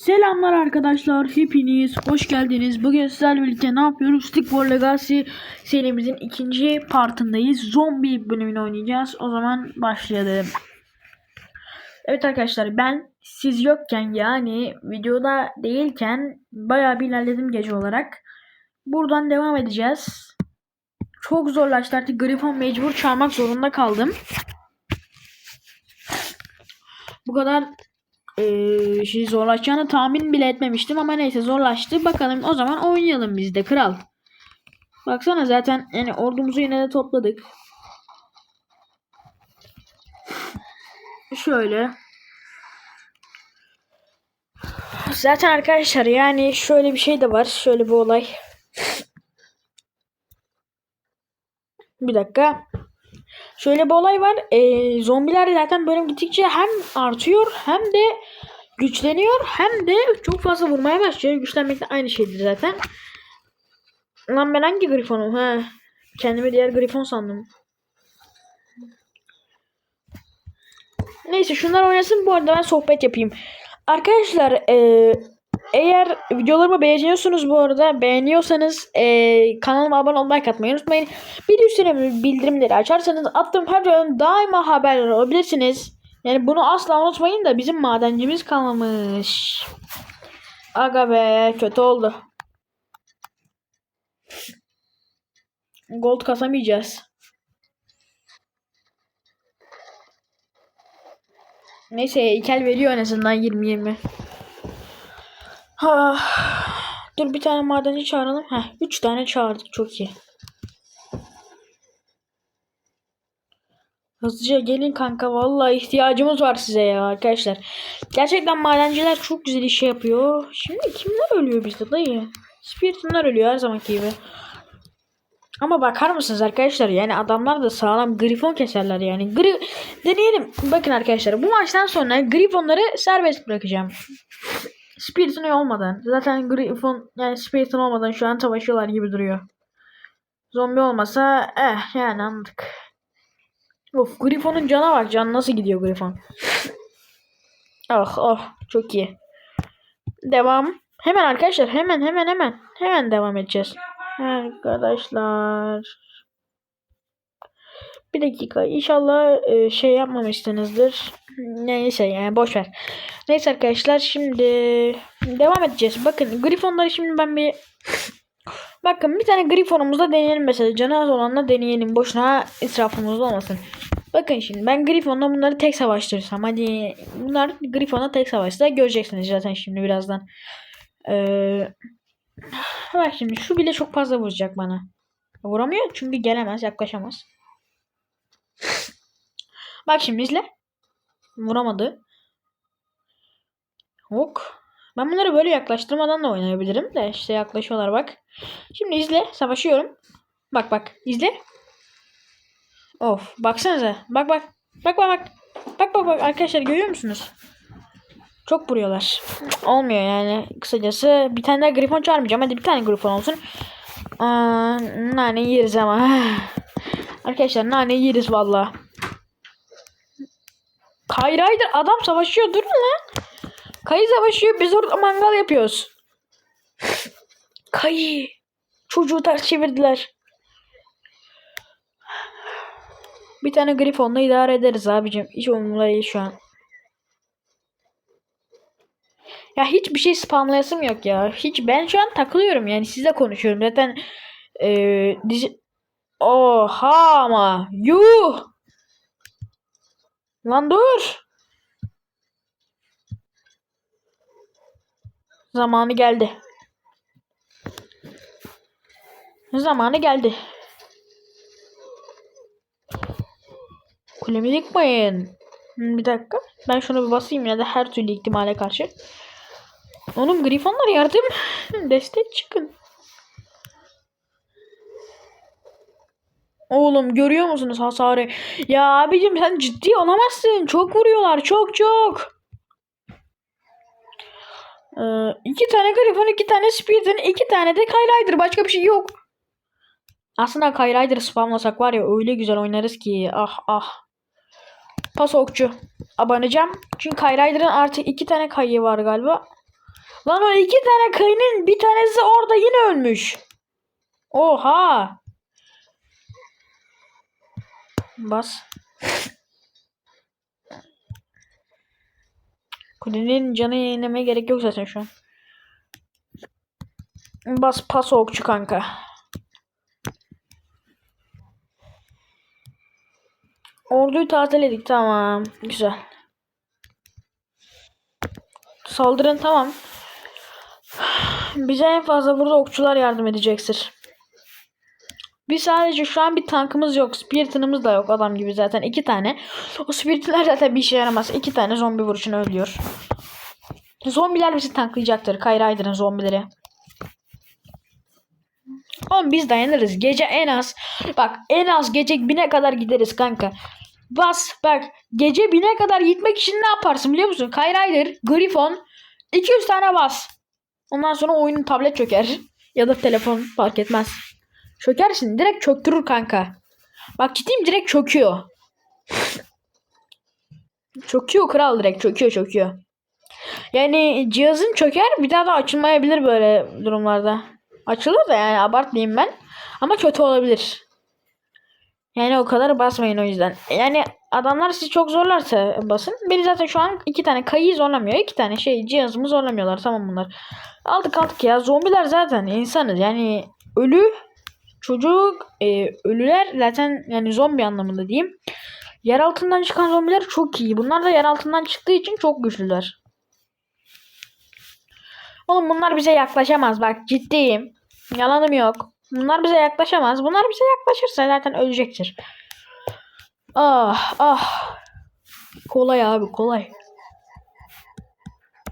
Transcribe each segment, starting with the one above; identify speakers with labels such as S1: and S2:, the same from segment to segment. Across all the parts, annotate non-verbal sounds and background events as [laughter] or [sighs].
S1: Selamlar arkadaşlar. Hepiniz hoş geldiniz. Bugün sizlerle birlikte ne yapıyoruz? Stick for Legacy serimizin ikinci partındayız. Zombi bölümünü oynayacağız. O zaman başlayalım. Evet arkadaşlar ben siz yokken yani videoda değilken bayağı bir ilerledim gece olarak. Buradan devam edeceğiz. Çok zorlaştı artık Griffon mecbur çağırmak zorunda kaldım. Bu kadar ee, şey zorlaşacağını tahmin bile etmemiştim ama neyse zorlaştı. Bakalım o zaman oynayalım biz de kral. Baksana zaten yani ordumuzu yine de topladık. Şöyle. Zaten arkadaşlar yani şöyle bir şey de var. Şöyle bir olay. Bir dakika. Şöyle bir olay var. Ee, zombiler zaten bölüm gittikçe hem artıyor hem de güçleniyor hem de çok fazla vurmaya başlıyor. Güçlenmek de aynı şeydir zaten. Lan ben hangi grifonum ha? Kendimi diğer grifon sandım. Neyse şunlar oynasın bu arada ben sohbet yapayım. Arkadaşlar e, eğer videolarımı beğeniyorsunuz bu arada beğeniyorsanız e, kanalıma abone olmayı atmayı unutmayın. De üstüne bildirimleri açarsanız attığım her videodan daima haberdar olabilirsiniz. Yani bunu asla unutmayın da bizim madencimiz kalmamış. Aga be kötü oldu. Gold kasamayacağız. Neyse heykel veriyor en azından 20-20. Ha. Dur bir tane madenci çağıralım. Heh, 3 tane çağırdık çok iyi. Hızlıca gelin kanka vallahi ihtiyacımız var size ya arkadaşlar. Gerçekten madenciler çok güzel iş yapıyor. Şimdi kimler ölüyor bizde dayı? Spiritunlar ölüyor her zamanki gibi. Ama bakar mısınız arkadaşlar yani adamlar da sağlam grifon keserler yani. Gri deneyelim. Bakın arkadaşlar bu maçtan sonra grifonları serbest bırakacağım. Spiriton olmadan. Zaten Griffon yani Spiriton olmadan şu an savaşıyorlar gibi duruyor. Zombi olmasa eh yani anladık. Of Griffon'un cana bak. Can nasıl gidiyor Griffon? Ah ah çok iyi. Devam. Hemen arkadaşlar hemen hemen hemen hemen devam edeceğiz. Arkadaşlar. Bir dakika. İnşallah e, şey yapmamışsınızdır. Neyse yani boş ver. Neyse arkadaşlar şimdi devam edeceğiz. Bakın Griffonları şimdi ben bir Bakın bir tane Griffon'umuzda deneyelim mesela. Canı az olanla deneyelim. Boşuna israfımız olmasın. Bakın şimdi ben Griffon'la bunları tek savaştırırsam. Hadi bunlar Griffon'la tek savaşta göreceksiniz zaten şimdi birazdan. Ee, bak şimdi şu bile çok fazla vuracak bana. Vuramıyor çünkü gelemez yaklaşamaz. Bak şimdi izle. Vuramadı. Ok. Ben bunları böyle yaklaştırmadan da oynayabilirim de işte yaklaşıyorlar bak. Şimdi izle. Savaşıyorum. Bak bak. izle. Of. Baksanıza. Bak bak. Bak bak bak. Bak bak bak. Arkadaşlar görüyor musunuz? Çok vuruyorlar. Olmuyor yani. Kısacası bir tane daha grifon çağırmayacağım. Hadi bir tane grifon olsun. Aa, nane yeriz ama. [sighs] Arkadaşlar nane yeriz valla. Hayır hayır adam savaşıyor durun lan. Kayı savaşıyor biz orada mangal yapıyoruz. Kayı. Çocuğu ters çevirdiler. Bir tane grifonla idare ederiz abicim. Hiç umurumda değil şu an. Ya hiçbir şey spamlayasım yok ya. Hiç ben şu an takılıyorum yani sizle konuşuyorum. Zaten ee, dizi... Oha ama. Yuh. Lan dur. Zamanı geldi. Zamanı geldi. Kulemi yıkmayın. Bir dakika. Ben şunu bir basayım ya da her türlü ihtimale karşı. Onun grifonlar yardım. [laughs] Destek çıkın. Oğlum görüyor musunuz hasarı? Ya abicim sen ciddi olamazsın. Çok vuruyorlar. Çok çok. Ee, iki tane Griffon, iki tane Spirit'in, iki tane de Kyrider. Başka bir şey yok. Aslında Kyrider spamlasak var ya öyle güzel oynarız ki. Ah ah. Pas okçu. Abanacağım. Çünkü Kyrider'ın artık iki tane kayı var galiba. Lan o iki tane kayının bir tanesi orada yine ölmüş. Oha. Bas. Kulenin canı yenilemeye gerek yok zaten şu an. Bas pas okçu kanka. Orduyu tazeledik tamam. Güzel. Saldırın tamam. Bize en fazla burada okçular yardım edecektir. Biz sadece şu an bir tankımız yok. Spirit'imiz da yok adam gibi zaten. iki tane. O Spirit'ler zaten bir işe yaramaz. İki tane zombi vuruşuna ölüyor. Zombiler bizi tanklayacaktır. Kayraydır'ın zombileri. Oğlum biz dayanırız. Gece en az bak en az gece bine kadar gideriz kanka. Bas bak gece bine kadar gitmek için ne yaparsın biliyor musun? Kayrider, Griffon 200 tane bas. Ondan sonra oyunun tablet çöker. Ya da telefon fark etmez. Çökersin direkt çöktürür kanka. Bak ciddiyim direkt çöküyor. çöküyor kral direkt çöküyor çöküyor. Yani cihazın çöker bir daha da açılmayabilir böyle durumlarda. Açılır da yani abartmayayım ben. Ama kötü olabilir. Yani o kadar basmayın o yüzden. Yani adamlar sizi çok zorlarsa basın. Beni zaten şu an iki tane kayıyı zorlamıyor. iki tane şey cihazımı zorlamıyorlar. Tamam bunlar. Aldık aldık ya. Zombiler zaten insanız. Yani ölü çocuk e, ölüler zaten yani zombi anlamında diyeyim. Yer altından çıkan zombiler çok iyi. Bunlar da yer altından çıktığı için çok güçlüler. Oğlum bunlar bize yaklaşamaz. Bak ciddiyim. Yalanım yok. Bunlar bize yaklaşamaz. Bunlar bize yaklaşırsa zaten ölecektir. Ah ah. Kolay abi kolay.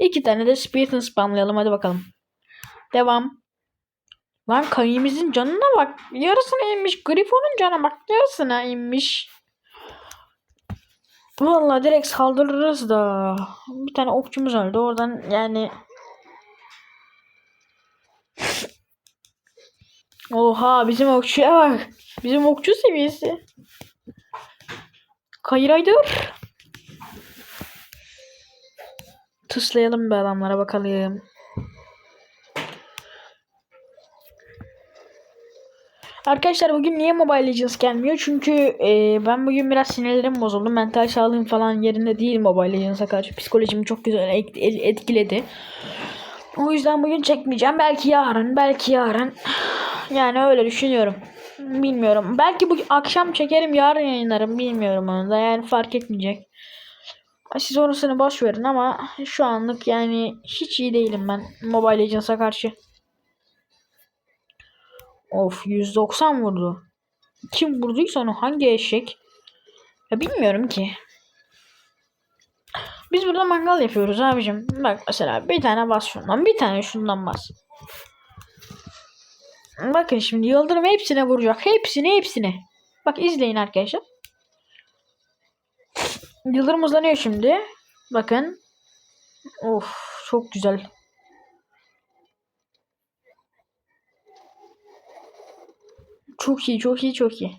S1: İki tane de Spirit'ini spamlayalım hadi bakalım. Devam. Lan kayımızın canına bak. Yarısına inmiş. Griffon'un canına bak. Yarısına inmiş. Vallahi direkt saldırırız da. Bir tane okçumuz öldü. Oradan yani Oha bizim okçuya bak. Bizim okçu seviyesi. Kayıraydır. Tıslayalım bir adamlara bakalım. Arkadaşlar bugün niye Mobile Legends gelmiyor? Çünkü e, ben bugün biraz sinirlerim bozuldu. Mental sağlığım falan yerinde değil Mobile Legends'a karşı. Psikolojimi çok güzel et- etkiledi. O yüzden bugün çekmeyeceğim. Belki yarın, belki yarın. Yani öyle düşünüyorum. Bilmiyorum. Belki bu akşam çekerim, yarın yayınlarım. Bilmiyorum onu da. Yani fark etmeyecek. Siz orasını boş verin ama şu anlık yani hiç iyi değilim ben Mobile Legends'a karşı. Of 190 vurdu. Kim vurduysa onu hangi eşek? Ya bilmiyorum ki. Biz burada mangal yapıyoruz abicim. Bak mesela bir tane bas şundan bir tane şundan bas. Bakın şimdi yıldırım hepsine vuracak. Hepsine hepsine. Bak izleyin arkadaşlar. Yıldırım hızlanıyor şimdi. Bakın. Of çok güzel. Çok iyi çok iyi çok iyi.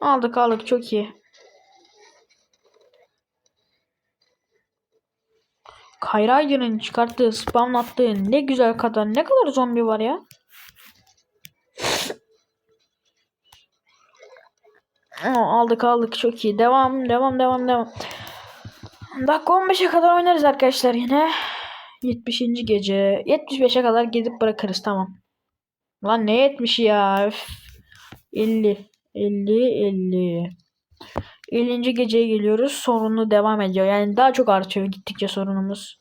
S1: Aldık aldık çok iyi. Kayraycı'nın çıkarttığı spamlattığı ne güzel kadar ne kadar zombi var ya. Aldık aldık çok iyi. Devam devam devam devam. Dakika 15'e kadar oynarız arkadaşlar yine. 70. gece. 75'e kadar gidip bırakırız tamam. Lan ne 70 ya. Üf. 50. 50 50. 50. geceye geliyoruz. Sorunu devam ediyor. Yani daha çok artıyor gittikçe sorunumuz.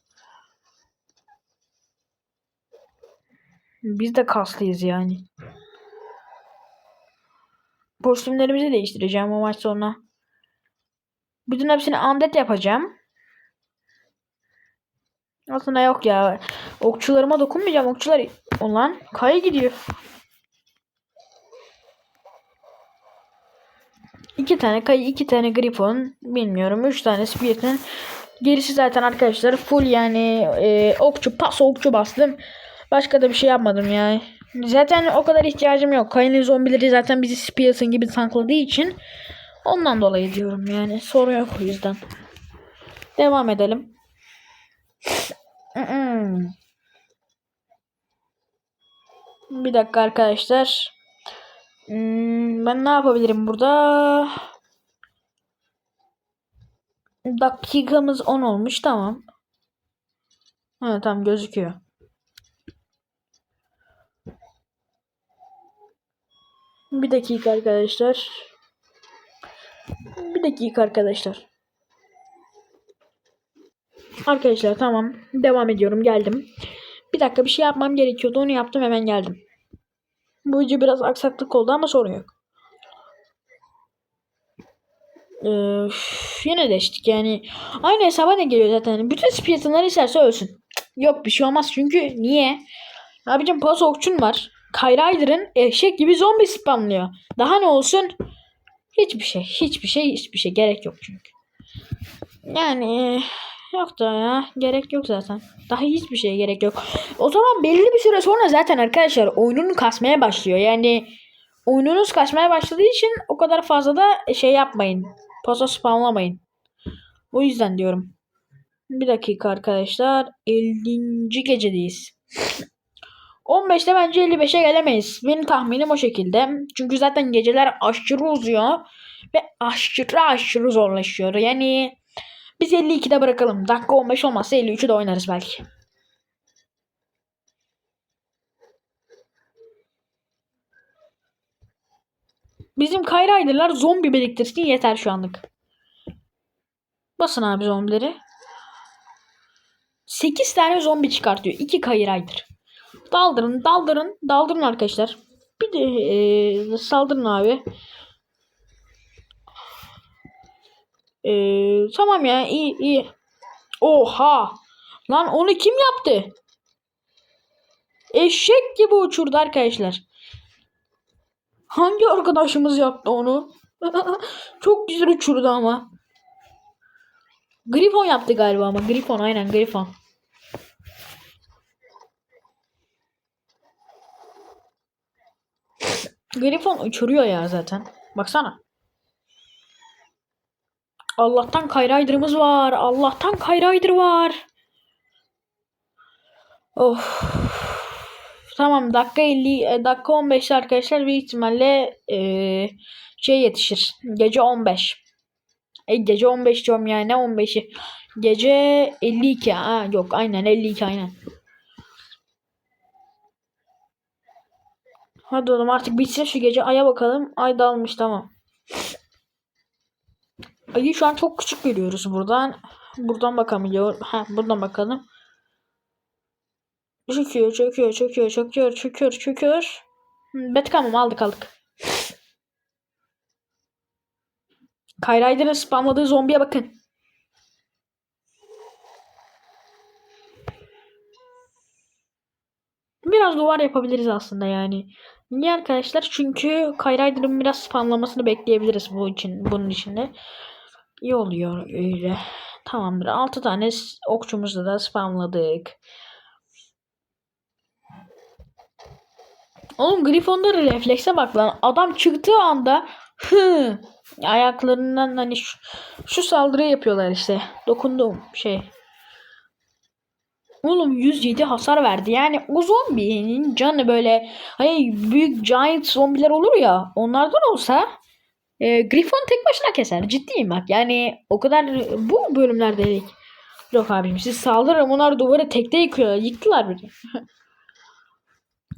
S1: Biz de kaslıyız yani. Kostümlerimizi değiştireceğim o maç sonra. Bütün hepsini undead yapacağım. Aslında yok ya. Okçularıma dokunmayacağım. Okçular olan kaya gidiyor. İki tane kayı, iki tane grifon, bilmiyorum, üç tane spirit'in. Gerisi zaten arkadaşlar full yani e, okçu, pas okçu bastım. Başka da bir şey yapmadım yani. Zaten o kadar ihtiyacım yok. Kayının zombileri zaten bizi Spirit'in gibi tankladığı için Ondan dolayı diyorum yani. Sorun yok o yüzden. Devam edelim. Bir dakika arkadaşlar. Hmm, ben ne yapabilirim burada? Dakikamız 10 olmuş. Tamam. Ha, tamam gözüküyor. Bir dakika arkadaşlar. Bir dakika arkadaşlar. Arkadaşlar tamam. Devam ediyorum. Geldim. Bir dakika bir şey yapmam gerekiyordu. Onu yaptım hemen geldim. Bu video biraz aksaklık oldu ama sorun yok. Ee, yine deştik yani. Aynı hesaba ne geliyor zaten. Bütün spiyatonlar isterse ölsün. Cık, Yok bir şey olmaz çünkü niye? Abicim pas okçun var. Kayrider'ın eşek gibi zombi spamlıyor. Daha ne olsun? Hiçbir şey. Hiçbir şey. Hiçbir şey. Gerek yok çünkü. Yani yok da ya. Gerek yok zaten. Daha hiçbir şeye gerek yok. O zaman belli bir süre sonra zaten arkadaşlar oyunun kasmaya başlıyor. Yani oyununuz kasmaya başladığı için o kadar fazla da şey yapmayın. Posa spamlamayın. O yüzden diyorum. Bir dakika arkadaşlar. 50. gecedeyiz. 15'te bence 55'e gelemeyiz. Benim tahminim o şekilde. Çünkü zaten geceler aşırı uzuyor. Ve aşırı aşırı zorlaşıyor. Yani biz 52'de bırakalım. Dakika 15 olmazsa 53'de oynarız belki. Bizim Kayraydılar zombi biriktirsin yeter şu anlık. Basın abi zombileri. 8 tane zombi çıkartıyor. 2 Kayraydır. Daldırın, daldırın, daldırın arkadaşlar. Bir de e, saldırın abi. E, tamam ya, iyi iyi. Oha! Lan onu kim yaptı? Eşek gibi uçurdu arkadaşlar. Hangi arkadaşımız yaptı onu? [laughs] Çok güzel uçurdu ama. Grifon yaptı galiba ama. Grifon aynen Grifon. Grifon uçuruyor ya zaten. Baksana. Allah'tan Kayrayder'ımız var. Allah'tan Kayrayder var. Of. Tamam dakika 50 e, dakika 15 arkadaşlar büyük ihtimalle e, şey yetişir. Gece 15. E, gece 15 diyorum yani ne 15'i. Gece 52. Ha yok aynen 52 aynen. Hadi oğlum artık bitsin şu gece. Ay'a bakalım. Ay dalmış tamam. Ayı şu an çok küçük görüyoruz buradan. Buradan bakamıyor. Ha buradan bakalım. Çöküyor, çöküyor, çöküyor, çöküyor, çöküyor, çöküyor. Bet tamam aldık aldık. Kayrayder'ın spamladığı zombiye bakın. Biraz duvar yapabiliriz aslında yani. Niye arkadaşlar? Çünkü Kayrayder'ın biraz spamlamasını bekleyebiliriz bu için, bunun içinde. İyi oluyor öyle. Tamamdır. 6 tane okçumuzu da spamladık. Oğlum Gryffondor reflekse bak lan. Adam çıktığı anda hı ayaklarından hani şu, şu saldırı yapıyorlar işte. Dokunduğum şey. Oğlum 107 hasar verdi. Yani o zombinin canı böyle hani büyük giant zombiler olur ya onlardan olsa e, Griffon tek başına keser. Ciddiyim bak. Yani o kadar bu bölümlerde dedik. Yok abim siz saldırın onlar duvarı tekte yıkıyorlar. Yıktılar beni.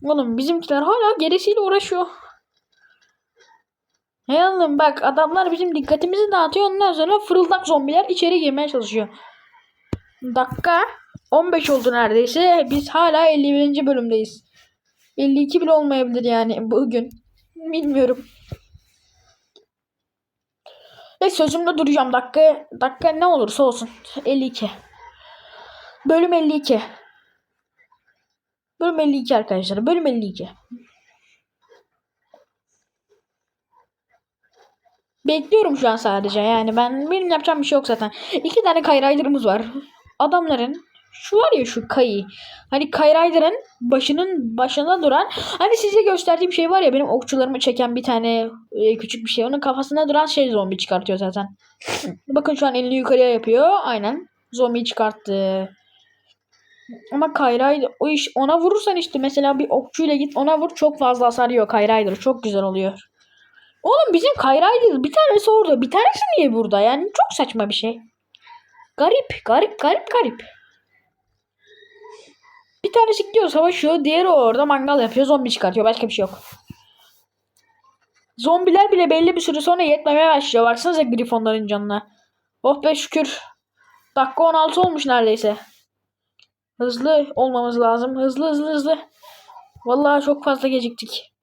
S1: Oğlum bizimkiler hala gerisiyle uğraşıyor. Hey oğlum bak adamlar bizim dikkatimizi dağıtıyor. Ondan sonra fırıldak zombiler içeri girmeye çalışıyor. Dakika 15 oldu neredeyse. Biz hala 51. bölümdeyiz. 52 bile olmayabilir yani bugün. Bilmiyorum. Ve sözümde duracağım. Dakika, dakika ne olursa olsun. 52. Bölüm 52. Bölüm 52 arkadaşlar. Bölüm 52. Bekliyorum şu an sadece. Yani ben benim yapacağım bir şey yok zaten. İki tane kayraylarımız var. Adamların Şu var ya şu Kayı. Hani Kayrayder'ın başının başında duran hani size gösterdiğim şey var ya benim okçularımı çeken bir tane e, küçük bir şey. Onun kafasında duran şey zombi çıkartıyor zaten. Bakın şu an elini yukarıya yapıyor. Aynen. Zombi çıkarttı. Ama Kayrayder o iş ona vurursan işte mesela bir okçuyla git ona vur çok fazla hasar yiyor Kayrayder. Çok güzel oluyor. Oğlum bizim Kayrayder bir tanesi orada. Bir tanesi niye burada? Yani çok saçma bir şey. Garip, garip, garip, garip. Bir tanesi gidiyor savaşıyor. Diğeri orada mangal yapıyor. Zombi çıkartıyor. Başka bir şey yok. Zombiler bile belli bir süre sonra yetmemeye başlıyor. Baksanıza grifonların canına. Oh be şükür. Dakika 16 olmuş neredeyse. Hızlı olmamız lazım. Hızlı hızlı hızlı. Vallahi çok fazla geciktik.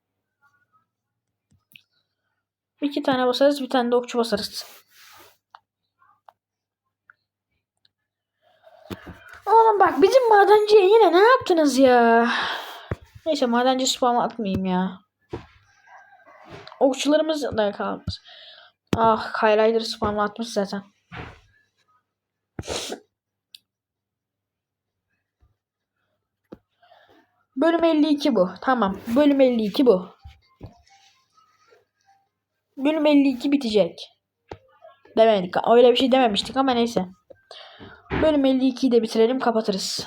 S1: İki tane basarız. Bir tane de okçu basarız. Oğlum bak bizim madenciye yine ne yaptınız ya? Neyse madenci spam atmayayım ya. Okçularımız da kalmış. Ah Kayrider spam atmış zaten. Bölüm 52 bu. Tamam. Bölüm 52 bu. Bölüm 52 bitecek. Demedik. Öyle bir şey dememiştik ama neyse. Bölüm 52'yi de bitirelim kapatırız.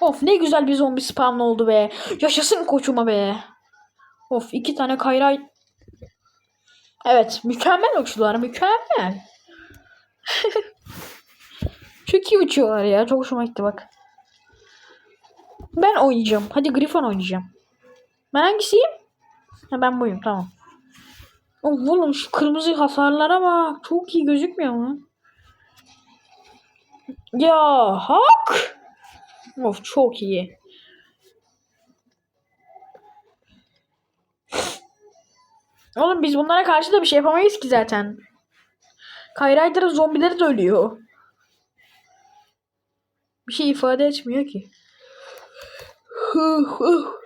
S1: Of ne güzel bir zombi spawn oldu be. Yaşasın koçuma be. Of iki tane kayray. Evet mükemmel uçtular mükemmel. [laughs] Çok iyi uçuyorlar ya. Çok hoşuma gitti bak. Ben oynayacağım. Hadi Griffon oynayacağım. Ben hangisiyim? Ha, ben buyum tamam. Oğlum şu kırmızı hasarlara bak. Çok iyi gözükmüyor mu? Ya hak. Of çok iyi. Oğlum biz bunlara karşı da bir şey yapamayız ki zaten. Kayraydar'ın zombileri de ölüyor. Bir şey ifade etmiyor ki. Huh, huh.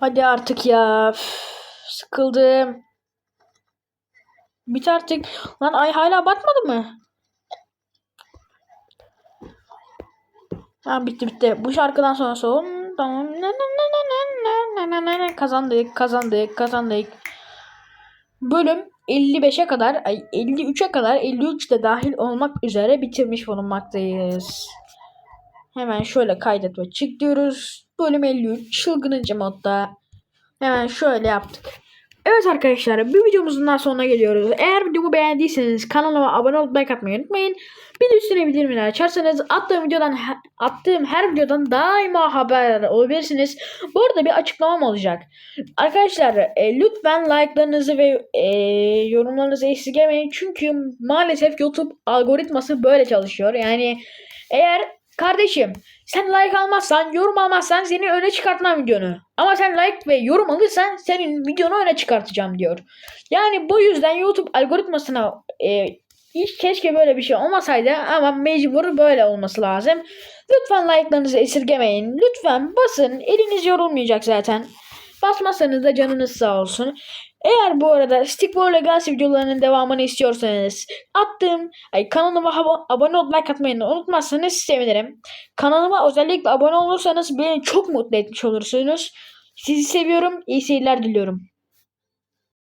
S1: Hadi artık ya. Üf, sıkıldım. Bit artık. Lan ay hala batmadı mı? Ha bitti bitti. Bu şarkıdan sonra son. Tamam. Kazandık, kazandık, kazandık. Bölüm 55'e kadar, ay 53'e kadar, 53 de dahil olmak üzere bitirmiş bulunmaktayız. Hemen şöyle kaydet ve çık diyoruz. Bölüm 53 çılgınınca modda. Hemen şöyle yaptık. Evet arkadaşlar bir videomuzun daha sonuna geliyoruz. Eğer videomu beğendiyseniz kanalıma abone olup like atmayı unutmayın. Bir üstüne bildirimleri açarsanız attığım videodan attığım her videodan daima haber olabilirsiniz. Bu arada bir açıklamam olacak. Arkadaşlar e, lütfen like'larınızı ve e, yorumlarınızı esirgemeyin. Çünkü maalesef YouTube algoritması böyle çalışıyor. Yani eğer Kardeşim sen like almazsan, yorum almazsan seni öne çıkartmam videonu. Ama sen like ve yorum alırsan senin videonu öne çıkartacağım diyor. Yani bu yüzden YouTube algoritmasına e, hiç keşke böyle bir şey olmasaydı ama mecbur böyle olması lazım. Lütfen like'larınızı esirgemeyin. Lütfen basın. Eliniz yorulmayacak zaten. Basmazsanız da canınız sağ olsun. Eğer bu arada Stickball Legacy videolarının devamını istiyorsanız attığım ay, kanalıma abone olup like atmayı unutmazsanız sevinirim. Kanalıma özellikle abone olursanız beni çok mutlu etmiş olursunuz. Sizi seviyorum. İyi seyirler diliyorum.